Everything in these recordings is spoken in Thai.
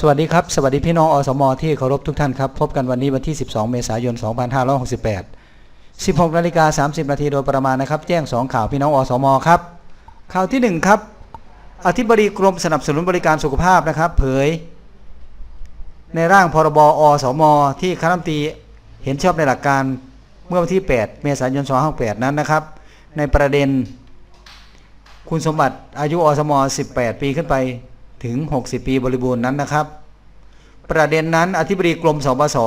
สวัสดีครับ สวัสดีพี่น้องอสมอที่เคารพทุกท่านครับ พบกันวันนี้วันที่ 12 เมษายน 2568 16นาฬิกา30 นาทีโดยประมาณนะครับ แจ้ง 2 ข่าวพี่น้องอสมอครับ ข่าวที่ 1 ครับ อธิบดีกรมสนับสนุนบริการสุขภาพนะครับ เผย ในร่างพรบอสมอที่คณะรัฐมนตรีเห็นชอบในหลักการเมื่อวันที่ 8 เมษายน 2568 นั้นนะครับ ในประเด็น คุณสมบัติอายุอสม 18 ปีขึ้นไป ถึง 60 ปีบริบูรณ์นั้นนะครับ ประเด็นนั้นอธิบดีกรมสปส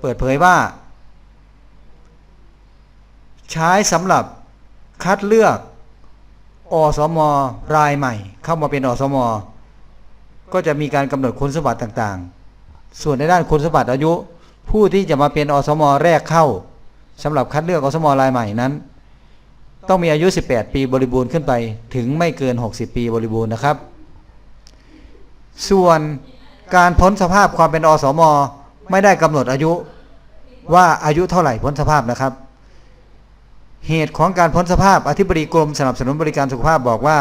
เปิดเผยว่า ใช้สำหรับคัดเลือกอสมรายใหม่ เข้ามาเป็นอสม ก็จะมีการกำหนดคุณสมบัติต่างๆ ส่วนในด้านคุณสมบัติอายุ ผู้ที่จะมาเป็นอสมแรกเข้าสำหรับคัดเลือกอสมรายใหม่นั้น ต้องมีอายุ 18 ปีบริบูรณ์ขึ้นไปถึงไม่เกิน 60 ปีบริบูรณ์นะครับ ส่วนการพ้นสภาพความเป็นอสม ไม่ได้กำหนดอายุว่าอายุเท่าไหร่พ้นสภาพนะครับ เหตุของการพ้นสภาพอธิบดีกรมสนับสนุนบริการสุขภาพบอกว่า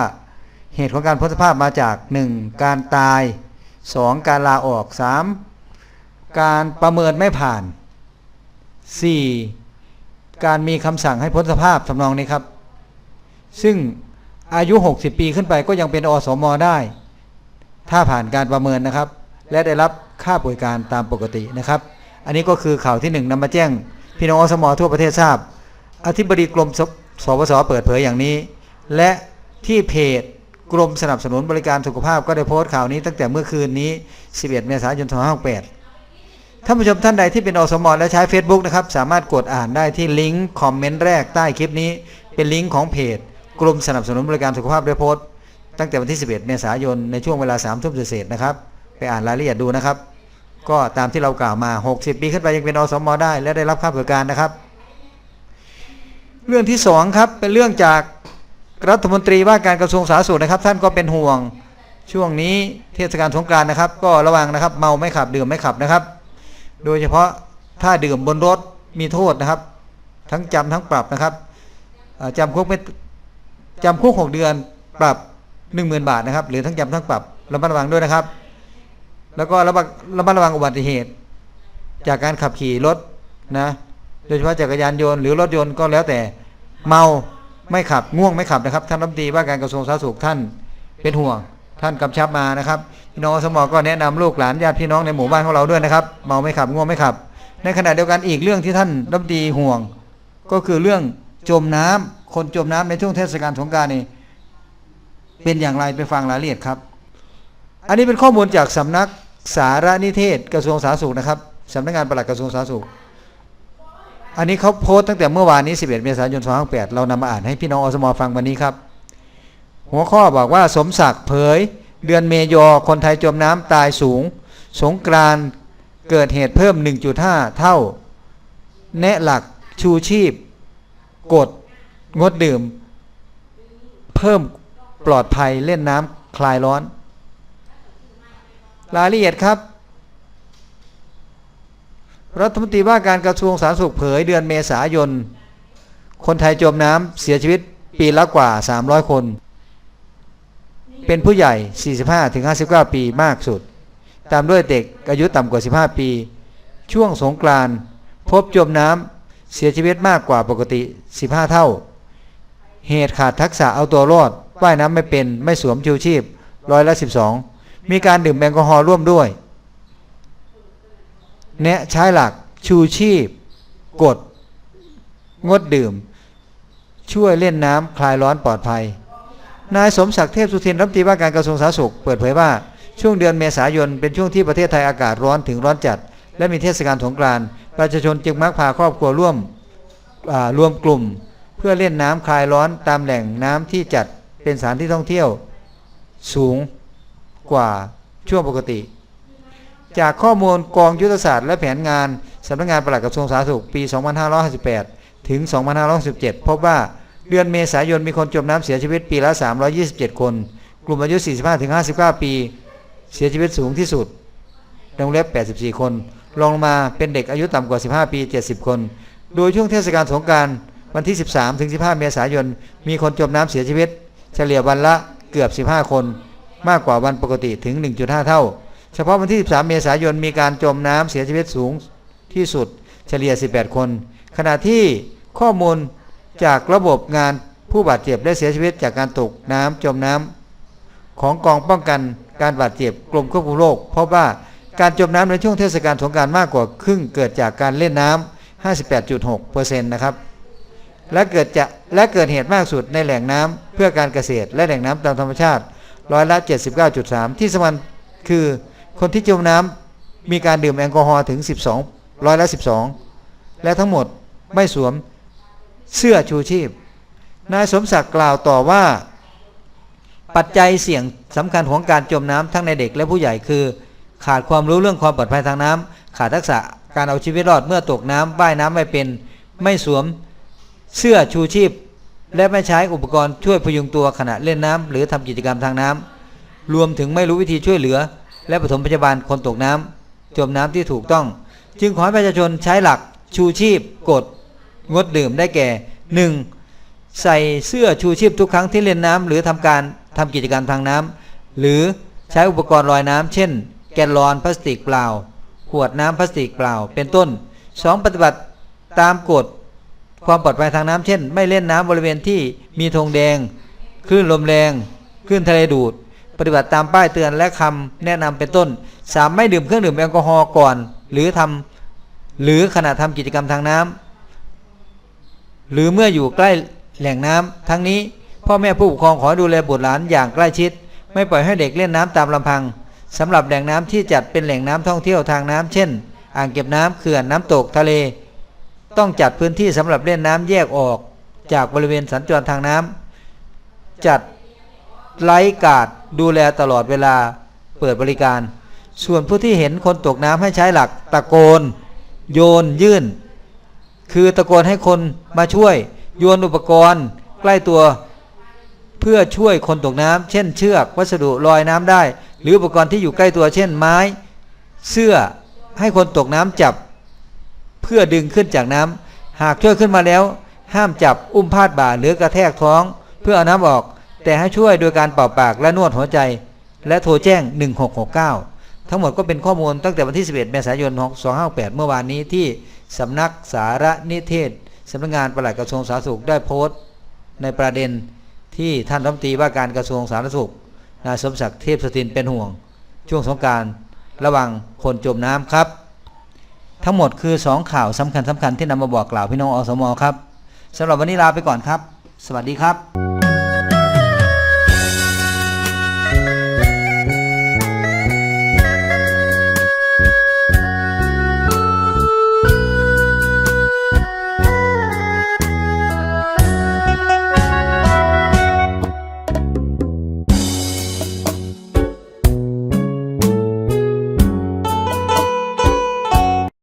เหตุของการพ้นสภาพมาจาก 1. การตาย 2. การลาออก 3. การประเมินไม่ผ่าน 4. การมีคำสั่งให้พ้นสภาพทำนองนี้ครับ ซึ่งอายุ 60 ปีขึ้นไปก็ยังเป็นอสมได้ ถ้าผ่านการประเมินนะครับ และได้รับค่าบริการตามปกตินะครับ อันนี้ก็คือข่าวที่หนึ่งนำมาแจ้ง พี่น้องอสมอทั่วประเทศทราบ อธิบดีกรมสสปสเปิดเผยอย่างนี้ และที่เพจกรมสนับสนุนบริการสุขภาพก็ได้โพสต์ข่าวนี้ตั้งแต่เมื่อคืนนี้ 11 เมษายน 2568 ท่านผู้ชมท่านใดที่เป็นอสมอและใช้ Facebook นะครับ สามารถกดอ่านได้ที่ลิงก์คอมเมนต์แรกใต้คลิปนี้ เป็นลิงก์ของเพจกรมสนับสนุนบริการสุขภาพได้โพสต์ ตั้งแต่วันที่ 11 เมษายนในช่วงเวลา3ทุ่มเศษนะครับ ไปอ่านรายละเอียดดูนะครับ ก็ตามที่เรากล่าวมา 60 ปีขึ้นไปยังเป็นอสมได้ และได้รับค่าบริการนะครับ เรื่องที่สองครับเป็นเรื่องจากรัฐมนตรีว่าการกระทรวงสาธารณสุขนะครับ ท่านก็เป็นห่วงช่วงนี้เทศกาลสงกรานต์นะครับ ก็ระวังนะครับ เมาไม่ขับดื่มไม่ขับนะครับ โดยเฉพาะถ้าดื่มบนรถมีโทษนะครับ ทั้งจำทั้งปรับนะครับจำคุกไม่จำคุกหกเดือนปรับ หนึ่งหมื่นบาทนะครับหรือทั้งจำทั้งปรับระมัดระวังด้วยนะครับ แล้วก็ระมัดระมัดระวังอุบัติเหตุ จากการขับขี่รถนะโดยเฉพาะจักรยานยนต์หรือรถยนต์ก็แล้วแต่เมาไม่ขับง่วงไม่ขับนะครับท่านรัฐมนตรีว่าการกระทรวงสาธารณสุขท่านเป็นห่วง ท่านกำชับมานะครับพี่น้องสมอก็แนะนำลูกหลานญาติพี่น้องในหมู่บ้านของเราด้วยนะครับ เมาไม่ขับง่วงไม่ขับ ในขณะเดียวกันอีกเรื่องที่ท่านรัฐมนตรีห่วง ก็คือเรื่องจมน้ำคนจมน้ำในช่วงเทศกาลสงกรานต์นี่ เป็นอย่างไรไปฟังรายละเอียดครับ อันนี้เป็นข้อมูลจากสำนักสารนิเทศกระทรวงสาธารณสุขนะครับสำนักงานปลัดกระทรวงสาธารณสุข อันนี้เขาโพสต์ตั้งแต่เมื่อวานนี้ 11 เมษายน 2568 เรานำมาอ่านให้พี่น้องอสมฟังวันนี้ครับ หัวข้อบอกว่าสมศักดิ์เผย เดือนเมยอคนไทยจมน้ำตายสูง สงกรานเกิดเหตุเพิ่ม 1.5 เท่า แนะหลักชูชีพ กดงดดื่ม เพิ่ม ปลอดภัยเล่นน้ำคลายร้อน รายละเอียดครับ รัฐมนตรีว่าการกระทรวงสาธารณสุขเผยเดือนเมษายน คนไทยจมน้ำเสียชีวิตปีละกว่า 300 คน เป็นผู้ใหญ่ 45-59 ปีมากสุด ตามด้วยเด็กอายุต่ำกว่า 15 ปี ช่วงสงกรานพบจมน้ำเสียชีวิตมากกว่าปกติ 15 เท่า เหตุขาดทักษะเอาตัวรอด ว่ายน้ำไม่เป็นไม่สวมชูชีพร้อยละ12มีการดื่มแอลกอฮอล์ร่วมด้วยแนะใช้หลักชูชีพ กด งดดื่ม ช่วยเล่นน้ำคลายร้อนปลอดภัย นายสมศักดิ์เทพสุทินรัฐมนตรีว่าการกระทรวงสาธารณสุขเปิดเผยว่าช่วงเดือนเมษายนเป็นช่วงที่ประเทศไทยอากาศร้อนถึงร้อนจัด และมีเทศกาลสงกรานต์ประชาชนจึงมักพาครอบครัวร่วมรวมกลุ่ม เพื่อเล่นน้ำคลายร้อนตามแหล่งน้ำที่จัด เป็นสถานที่ท่องเที่ยวสูงกว่าช่วงปกติ จากข้อมูลกองยุทธศาสตร์และแผนงานสำนักงานปลัดกระทรวงสาธารณสุขปี 2558 ถึง 2567 พบว่าเดือนเมษายนมีคนจมน้ำเสียชีวิตปีละ 327 คน กลุ่มอายุ 45-59 ปี เสียชีวิตสูงที่สุดในวงเล็บ 84 คนรองลงมาเป็นเด็กอายุต่ำกว่า 15 ปี 70 คน โดยช่วงเทศกาลสงกรารวันที่ 13-15 เมษายน มีคนจมน้ำเสียชีวิต เฉลี่ยวันละเกือบ 15 คน มากกว่าวันปกติถึง 1.5 เท่า เฉพาะวันที่ 13 เมษายนมีการจมน้ำเสียชีวิตสูงที่สุดเฉลี่ย 18 คน ขณะที่ข้อมูลจากระบบงานผู้บาดเจ็บและเสียชีวิตจากการตกน้ำจมน้ำของกองป้องกันการบาดเจ็บกรมควบคุมโรคพบว่าการจมน้ำในช่วงเทศกาลสงการมากกว่าครึ่งเกิดจากการเล่นน้ำ 58.6%นะครับ และเกิดจะและเกิดเหตุมากสุดในแหล่งน้ำ เพื่อการเกษตรและแหล่งน้ำตามธรรมชาติร้อยละ 79.3 ที่สำคัญคือคนที่จมน้ำมีการดื่มแอลกอฮอล์ถึง 12 ร้อยละ 12 และทั้งหมดไม่สวมเสื้อชูชีพ นายสมศักดิ์กล่าวต่อว่า ปัจจัยเสี่ยงสำคัญของการจมน้ำทั้งในเด็กและผู้ใหญ่คือ ขาดความรู้เรื่องความปลอดภัยทางน้ำขาดทักษะการเอาชีวิตรอดเมื่อตกน้ำว่ายน้ำไม่เป็น ไม่สวมเสื้อชูชีพ และไม่ใช้อุปกรณ์ช่วยพยุงตัวขณะเล่นน้ำหรือทำกิจกรรมทางน้ำรวมถึงไม่รู้วิธีช่วยเหลือ และปฐมพยาบาลคนตกน้ำจมน้ำที่ถูกต้อง จึงขอให้ประชาชนใช้หลักชูชีพ กด งดดื่มได้แก่ 1. ใส่เสื้อชูชีพทุกครั้งที่เล่นน้ำหรือทำการทำกิจกรรมทางน้ำหรือใช้อุปกรณ์ลอยน้ำเช่น แกนลอนพลาสติกเปล่า ขวดน้ำพลาสติกเปล่า เป็นต้น 2. ปฏิบัติตามกฎ ความปลอดภัยทางน้ำเช่น ไม่เล่นน้ำบริเวณที่มีธงแดงคลื่นลมแรงคลื่นทะเลดูด ปฏิบัติตามป้ายเตือนและคำแนะนำเป็นต้น 3. ไม่ดื่มเครื่องดื่มแอลกอฮอล์ก่อน หรือทำหรือขณะทำกิจกรรมทางน้ำหรือเมื่ออยู่ใกล้แหล่งน้ำทั้งนี้พ่อแม่ผู้ปกครองขอดูแลบุตรหลานอย่างใกล้ชิด ไม่ปล่อยให้เด็กเล่นน้ำตามลำพังสำหรับแหล่งน้ำที่จัดเป็นแหล่งน้ำท่องเที่ยวทางน้ำเช่น อ่างเก็บน้ำเขื่อนน้ำตกทะเล ต้องจัดพื้นที่สำหรับเล่นน้ำแยกออกจากบริเวณสัญจรทางน้ำจัดไลฟ์การ์ดดูแลตลอดเวลาเปิดบริการ ส่วนผู้ที่เห็นคนตกน้ำให้ใช้หลักตะโกน โยนยื่น คือตะโกนให้คนมาช่วย โยนอุปกรณ์ ใกล้ตัว เพื่อช่วยคนตกน้ำเช่นเชือก วัสดุลอยน้ำได้ หรืออุปกรณ์ที่อยู่ใกล้ตัวเช่นไม้ เสื้อให้คนตกน้ำจับ เพื่อดึงขึ้นจากน้ำหากช่วยขึ้นมาแล้ว ห้ามจับอุ้มพาดบ่าหรือกระแทกท้อง เพื่อเอาน้ำออก แต่ให้ช่วยโดยการเป่าปากและนวดหัวใจ และโทรแจ้ง 1669 ทั้งหมดก็เป็นข้อมูลตั้งแต่วันที่ 11 เมษายน 2568เมื่อวานนี้ที่สำนักสารนิเทศสำนักงานปลัดกระทรวงสาธารณสุขได้โพสต์ในประเด็นที่ท่านรัฐมนตรีว่าการกระทรวงสาธารณสุขนายสมศักดิ์เทพสถินเป็นห่วง ช่วงสงการระวังคนจมน้ำครับ ทั้งหมดคือ 2 ข่าวสำคัญสำคัญที่นำมาบอกกล่าวพี่น้องอสมครับสำหรับวันนี้ลาไปก่อนครับ สวัสดีครับ